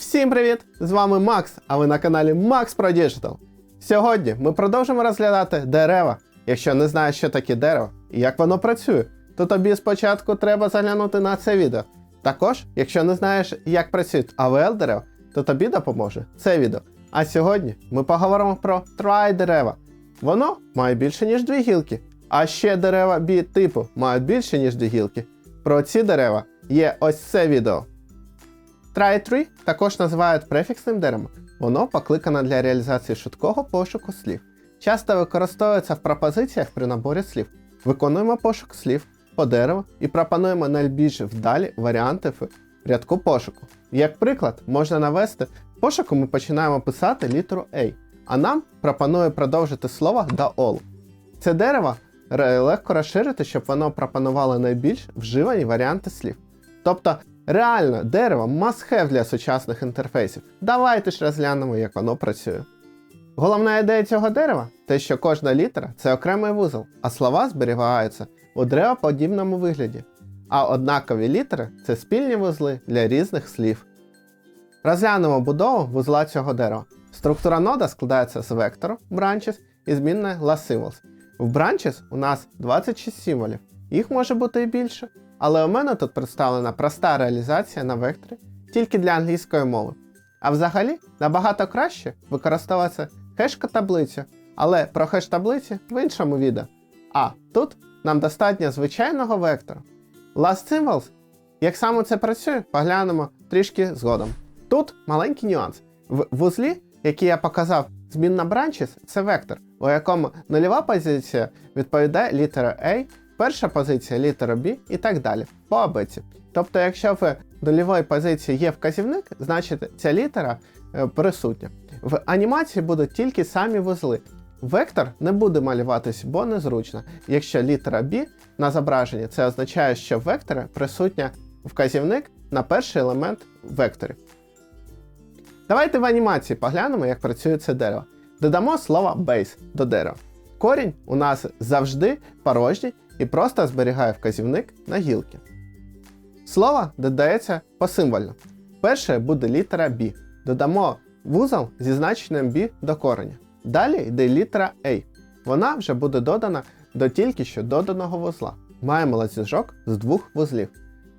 Всім привіт! З вами Макс, а ви на каналі Max Pro Digital. Сьогодні ми продовжимо розглядати дерева. Якщо не знаєш, що таке дерево і як воно працює, то тобі спочатку треба заглянути на це відео. Також, якщо не знаєш, як працюють АВЛ дерева, то тобі допоможе це відео. А сьогодні ми поговоримо про трай дерева. Воно має більше, ніж дві гілки. А ще дерева бі типу мають більше, ніж дві гілки. Про ці дерева є ось це відео. Try-tree також називають префіксним деревом. Воно покликане для реалізації швидкого пошуку слів. Часто використовується в пропозиціях при наборі слів. Виконуємо пошук слів по дереву і пропонуємо найбільш вдалі варіанти в рядку пошуку. Як приклад, можна навести пошуку ми починаємо писати літеру A, а нам пропонує продовжити слово all. Це дерево легко розширити, щоб воно пропонувало найбільш вживані варіанти слів. Тобто, реально, дерево must-have для сучасних інтерфейсів. Давайте ж розглянемо, як воно працює. Головна ідея цього дерева те, що кожна літера це окремий вузол, а слова зберігаються у древоподібному вигляді. А однакові літери це спільні вузли для різних слів. Розглянемо будову вузла цього дерева. Структура нода складається з вектору branches і змінної last symbols. В branches у нас 26 символів, їх може бути і більше, але у мене тут представлена проста реалізація на векторі тільки для англійської мови. А взагалі набагато краще використовується хешка таблиця, але про хеш таблиці в іншому відео. А тут нам достатньо звичайного вектора. Last symbols, як саме це працює, поглянемо трішки згодом. Тут маленький нюанс. В вузлі, який я показав, змінна branches – це вектор, у якому нульова позиція відповідає літера A, перша позиція літера B і так далі по абеці. Тобто, якщо в нульовій позиції є вказівник, значить ця літера е, присутня. В анімації будуть тільки самі вузли. Вектор не буде малюватись, бо незручно. Якщо літера B на зображенні, це означає, що в векторі присутня вказівник на перший елемент в векторі. Давайте в анімації поглянемо, як працює це дерево. Додамо слово base до дерева. Корінь у нас завжди порожній і просто зберігає вказівник на гілки. Слово додається посимвольно. Перше буде літера B. Додамо вузол зі значенням B до кореня. Далі йде літера A. Вона вже буде додана до тільки що доданого вузла. Маємо ланцюжок з двох вузлів.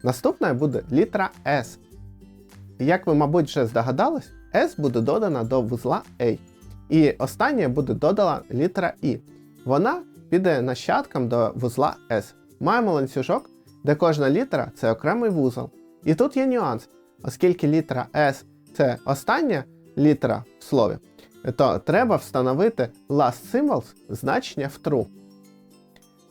Наступною буде літера S. Як ви, мабуть, вже здогадались, S буде додана до вузла A. І останнє буде додана літера I. Вона піде нащадком до вузла S. Маємо ланцюжок, де кожна літера це окремий вузол. І тут є нюанс, оскільки літера S це остання літера в слові, то треба встановити last symbols значення в true.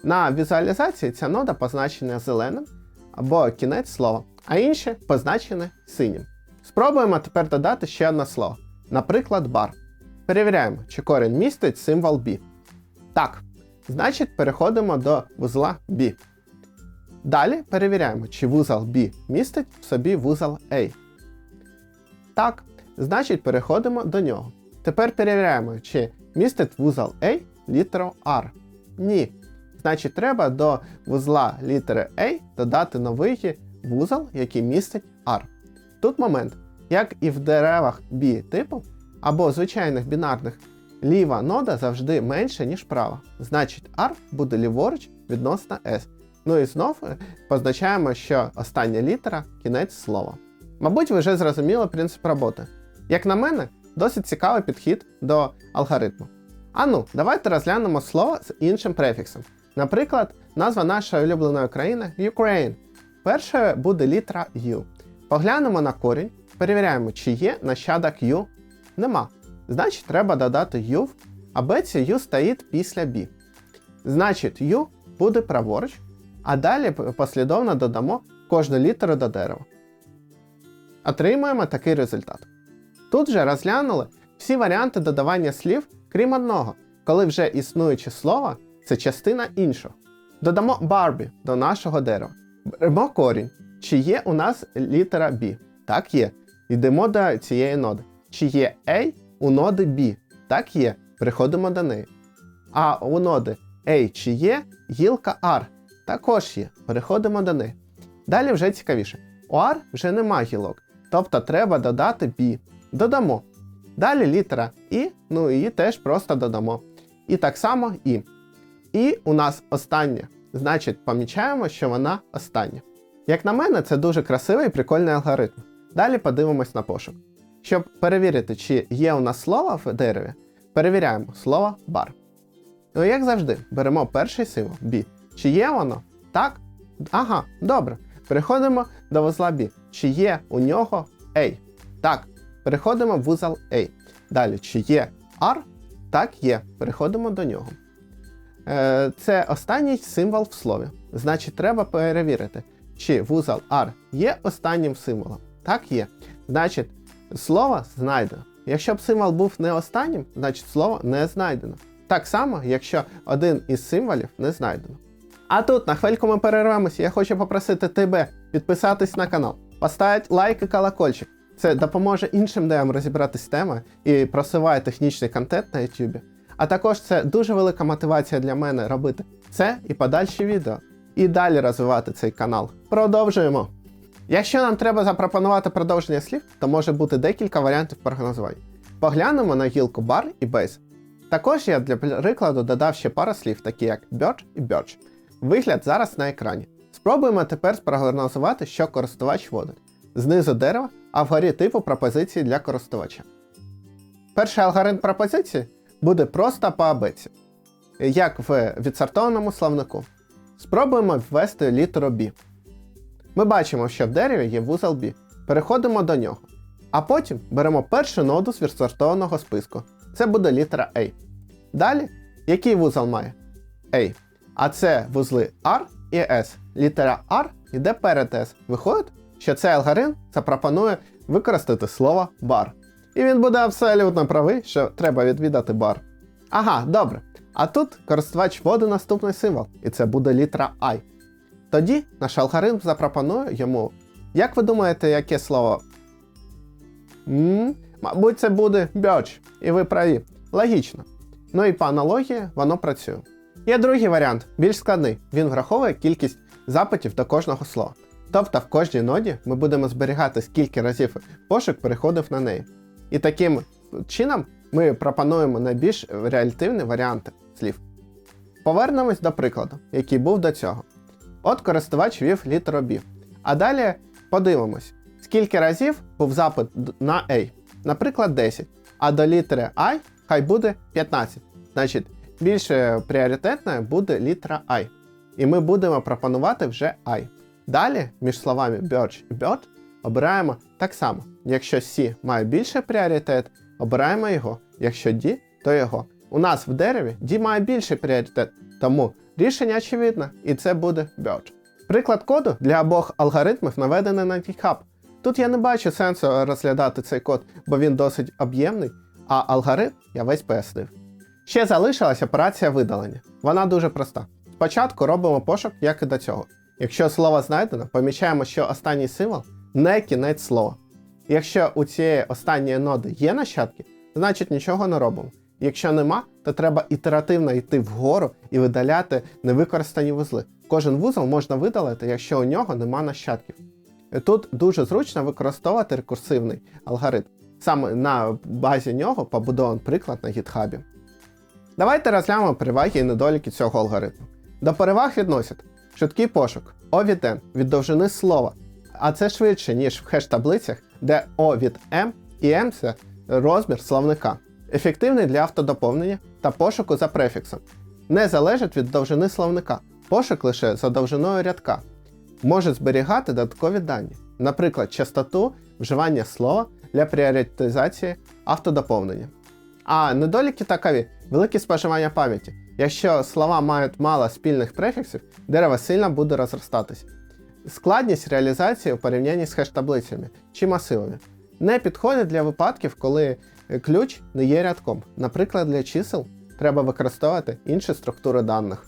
На візуалізації ця нода позначена зеленим або кінець слова, а інші позначені синім. Спробуємо тепер додати ще одне слово, наприклад, бар. Перевіряємо, чи корінь містить символ B. Так, значить переходимо до вузла B. Далі перевіряємо, чи вузол B містить в собі вузол A. Так, значить переходимо до нього. Тепер перевіряємо, чи містить вузол A літеру R. Ні. Значить, треба до вузла літери A додати новий вузол, який містить R. Тут момент, як і в деревах B типу або звичайних бінарних, ліва нода завжди менша, ніж права. Значить, R буде ліворуч відносно S. Ну і знов е, позначаємо, що остання літера кінець слова. Мабуть, ви вже зрозуміли принцип роботи. Як на мене, досить цікавий підхід до алгоритму. А ну, давайте розглянемо слово з іншим префіксом. Наприклад, назва нашої улюбленої країни Ukraine. Першою буде літера U. Поглянемо на корінь, перевіряємо, чи є нащадок U. Нема. Значить, треба додати U, в абеці U стоїть після B. Значить, U буде праворуч, а далі послідовно додамо кожну літеру до дерева. Отримуємо такий результат. Тут же розглянули всі варіанти додавання слів, крім одного, коли вже існуюче слово це частина іншого. Додамо Barbie до нашого дерева. Беремо корінь. Чи є у нас літера B? Так є. Йдемо до цієї ноди. Чи є A у ноди B? Так є. Переходимо до неї. А у ноди A чи є гілка R? Також є. Переходимо до неї. Далі вже цікавіше. У R вже нема гілок. тобто треба додати бі. Додамо. Далі літера І, ну її теж просто додамо. І так само І. І у нас остання. Значить, помічаємо, що вона остання. Як на мене, це дуже красивий і прикольний алгоритм. Далі подивимось на пошук. Щоб перевірити, чи є у нас слово в дереві, перевіряємо слово бар. Ну, як завжди, беремо перший символ B. Чи є воно? Так? Ага, добре. Переходимо до вузла B. Чи є у нього A? Так. Переходимо в вузол A. Далі, чи є R? Так, є. Переходимо до нього. Е, Це останній символ в слові. Значить, треба перевірити, чи вузол R є останнім символом. Так, є. Значить, слово знайдено. Якщо б символ був не останнім, значить слово не знайдено. Так само, якщо один із символів не знайдено. А тут на хвильку ми перервемося. Я хочу попросити тебе підписатись на канал, поставити лайк і колокольчик. Це допоможе іншим деям розібратись з темою і просуває технічний контент на YouTube. А також це дуже велика мотивація для мене робити це і подальші відео. І далі розвивати цей канал. Продовжуємо! Якщо нам треба запропонувати продовження слів, то може бути декілька варіантів прогнозувань. Поглянемо на гілку бар і base. Також я для прикладу додав ще пару слів, такі як bird і birch. Вигляд зараз на екрані. Спробуємо тепер спрогнозувати, що користувач вводить. Знизу дерева, а вгорі типу пропозиції для користувача. Перший алгоритм пропозиції буде просто по абеці, як в відсортованому словнику. Спробуємо ввести літеру B. Ми бачимо, що в дереві є вузол B. Переходимо до нього. А потім беремо першу ноду з відсортованого списку. Це буде літера A. Далі, який вузол має? A. А це вузли R і S. Літера R йде перед S. Виходить, що цей алгоритм запропонує використати слово бар. І він буде абсолютно правий, що треба відвідати бар. Ага, добре. А тут користувач вводить наступний символ, і це буде літера I. Тоді наш алгоритм запропонує йому. Як ви думаєте, яке слово? м Мабуть, це буде birch, і ви праві. Логічно. Ну і по аналогії воно працює. Є другий варіант, більш складний. Він враховує кількість запитів до кожного слова. Тобто в кожній ноді ми будемо зберігати, скільки разів пошук переходив на неї. І таким чином ми пропонуємо найбільш реалітивні варіанти слів. Повернемось до прикладу, який був до цього. От користувач ввів літеру B. А далі подивимось, скільки разів був запит на A. Наприклад, 10. А до літери I хай буде 15. Значить, більш пріоритетною буде літера I. І ми будемо пропонувати вже I. Далі, між словами birch і bird, обираємо так само. Якщо C має більший пріоритет, обираємо його. Якщо D, то його. У нас в дереві D має більший пріоритет, тому рішення очевидне, і це буде bird. Приклад коду для обох алгоритмів наведений на GitHub. Тут я не бачу сенсу розглядати цей код, бо він досить об'ємний, а алгоритм я весь пояснив. Ще залишилася операція видалення. Вона дуже проста. Спочатку робимо пошук, як і до цього. Якщо слово знайдено, помічаємо, що останній символ не кінець слова. Якщо у цієї останньої ноди є нащадки, значить нічого не робимо. Якщо нема, то треба ітеративно йти вгору і видаляти невикористані вузли. Кожен вузол можна видалити, якщо у нього нема нащадків. Тут дуже зручно використовувати рекурсивний алгоритм. Саме на базі нього побудований приклад на гітхабі. Давайте розглянемо переваги і недоліки цього алгоритму. До переваг відносять швидкий пошук, O від N від довжини слова, а це швидше, ніж в хеш-таблицях, де O від M і M це розмір словника. Ефективний для автодоповнення та пошуку за префіксом. Не залежить від довжини словника, пошук лише за довжиною рядка. Може зберігати додаткові дані, наприклад, частоту вживання слова для пріоритизації автодоповнення. А недоліки такові велике споживання пам'яті. Якщо слова мають мало спільних префіксів, дерево сильно буде розростатись. Складність реалізації у порівнянні з хеш-таблицями чи масивами. Не підходить для випадків, коли ключ не є рядком. Наприклад, для чисел треба використовувати інші структури даних.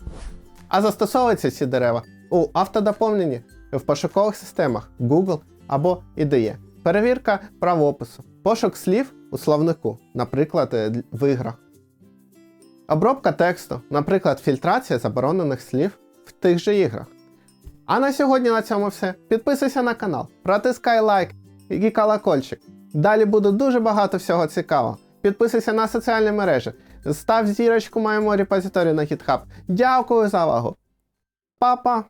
А застосовуються ці дерева у автодоповненні в пошукових системах Google або IDE. Перевірка правопису, пошук слів у словнику, наприклад, е, в іграх. Обробка тексту, наприклад, фільтрація заборонених слів в тих же іграх. А на сьогодні на цьому все. Підписуйся на канал, протискай лайк і колокольчик. Далі буде дуже багато всього цікавого. Підписуйся на соціальні мережі, став зірочку моєму репозиторію на GitHub. Дякую за увагу. Папа!